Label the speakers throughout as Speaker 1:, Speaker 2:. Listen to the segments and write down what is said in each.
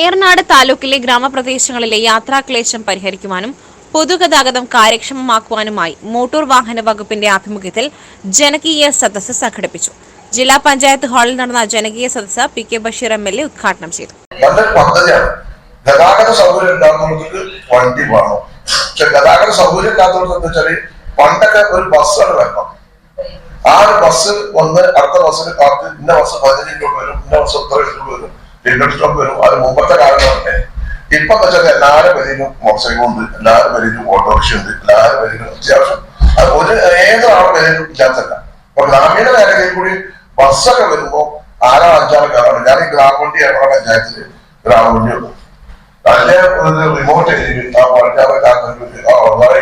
Speaker 1: ഏറനാട് താലൂക്കിലെ ഗ്രാമപ്രദേശങ്ങളിലെ യാത്രാക്ലേശം പരിഹരിക്കുവാനും പൊതുഗതാഗതം കാര്യക്ഷമമാക്കുവാനുമായി മോട്ടോർ വാഹന വകുപ്പിന്റെ ആഭിമുഖ്യത്തിൽ ജനകീയ സദസ്സ് സംഘടിപ്പിച്ചു. ജില്ലാ പഞ്ചായത്ത് ഹാളിൽ നടന്ന ജനകീയ സദസ്സ് P K Basheer M L A ഉദ്ഘാടനം ചെയ്തു.
Speaker 2: ഗതാഗത സൗകര്യം ഒരു ആ ഒരു ബസ് വന്ന് അടുത്ത ബസ്സിന് കാത്ത് ഇന്ന ബസ് പതിനഞ്ച് കിലോമീറ്റർ വരും ഇന്ന ബസ് എത്ര കിലോമീറ്റർ വരും. സ്റ്റോപ്പ് വരും. അത് മുമ്പത്തെ കാലങ്ങളൊക്കെ ഇപ്പൊ എന്ന് വെച്ചാൽ എല്ലാവരും പേരിലും മോട്ടോർ സൈക്കിൾ ഉണ്ട്. എല്ലാവരും പേരിലും ഓട്ടോറിക്ഷ ഉണ്ട്. എല്ലാവരും പേരിലും അത്യാവശ്യം. അത് ഒരു ഏതൊരാളുടെ പേരിലും ഇല്ലാത്തല്ല അപ്പൊ ഗ്രാമീണ മേഖലയിൽ കൂടി ബസ്സൊക്കെ വരുമ്പോ ആരോ അഞ്ചാറ് കാരണം ഞാൻ ഈ ഗ്രാമവണ്ടി എറണാകുളം പഞ്ചായത്തിൽ ഗ്രാമവണ്ടി ഉണ്ട് നല്ല റിമോട്ട് ഏരിയയിൽ ആ ആ ഒന്നാറ്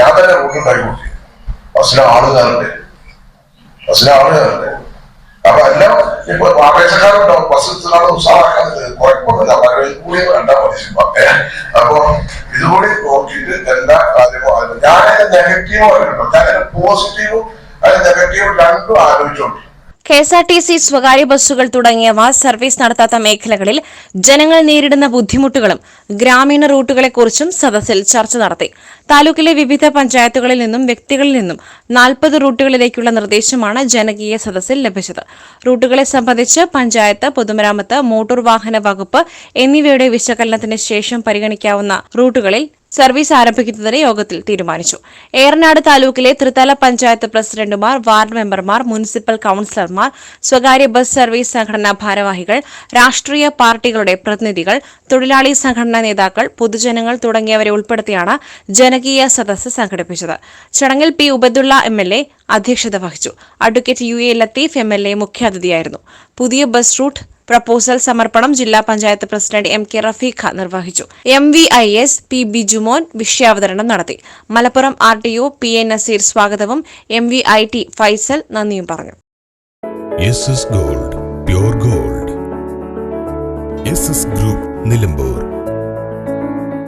Speaker 2: ഞാൻ തന്നെ റൂട്ടുണ്ടാക്കി കൂട്ടി ബസ്സിലെ ആൾ കയറണ്ടേ ബസ്സിലെ ആൾ കയറണ്ടേ അപ്പൊ എല്ലാം ഇപ്പൊ ആവേശക്കാരുണ്ടാവും ബസ് ഇത്രനാൾ കുഴപ്പമില്ല വളരെ കൂടി വേണ്ട മനുഷ്യന്മാർ ഏഹ് അപ്പൊ ഇതുകൂടി നോക്കിയിട്ട് എല്ലാ കാര്യവും ആലോചിക്കും. ഞാൻ നെഗറ്റീവ് ആയിട്ടുണ്ടോ ഞാൻ പോസിറ്റീവും അതിന് നെഗറ്റീവും രണ്ടും ആലോചിച്ചോണ്ട്
Speaker 1: K S R T C സ്വകാര്യ ബസ്സുകൾ തുടങ്ങിയവ സർവീസ് നടത്താത്ത മേഖലകളിൽ ജനങ്ങൾ നേരിടുന്ന ബുദ്ധിമുട്ടുകളും ഗ്രാമീണ റൂട്ടുകളെക്കുറിച്ചും സദസ്സിൽ ചർച്ച നടത്തി. താലൂക്കിലെ വിവിധ പഞ്ചായത്തുകളിൽ നിന്നും വ്യക്തികളിൽ നിന്നും നാൽപ്പത് റൂട്ടുകളിലേക്കുള്ള നിർദ്ദേശമാണ് ജനകീയ സദസ്സിൽ ലഭിച്ചത്. റൂട്ടുകളെ സംബന്ധിച്ച് പഞ്ചായത്ത് പൊതുമരാമത്ത് മോട്ടോർ വാഹന വകുപ്പ് എന്നിവയുടെ വിശകലനത്തിന് ശേഷം പരിഗണിക്കാവുന്ന റൂട്ടുകളിൽ സർവീസ് ആരംഭിക്കുന്നതിന് യോഗത്തിൽ തീരുമാനിച്ചു. ഏറനാട് താലൂക്കിലെ ത്രിതല പഞ്ചായത്ത് പ്രസിഡന്റുമാർ വാർഡ് മെമ്പർമാർ മുനിസിപ്പൽ കൌൺസിലർമാർ സ്വകാര്യ ബസ് സർവീസ് സംഘടനാ ഭാരവാഹികൾ രാഷ്ട്രീയ പാർട്ടികളുടെ പ്രതിനിധികൾ തൊഴിലാളി സംഘടനാ നേതാക്കൾ പൊതുജനങ്ങൾ തുടങ്ങിയവരെ ഉൾപ്പെടുത്തിയാണ് ജനകീയ സദസ്സ് സംഘടിപ്പിച്ചത്. ചടങ്ങിൽ P Ubaidulla M L A അധ്യക്ഷത വഹിച്ചു. Advocate U A Latheef M L A മുഖ്യാതിഥിയായിരുന്നു. പുതിയ ബസ് റൂട്ട് പ്രപ്പോസൽ സമർപ്പണം ജില്ലാ panchayat president M K Rafeeqa നിർവഹിച്ചു. M V I S P Bijumon വിഷയാവതരണം നടത്തി. Malappuram R T O P A Naseer സ്വാഗതവും M V I T Faisal നന്ദിയും പറഞ്ഞു.
Speaker 3: Gold gold. Group Nilambur.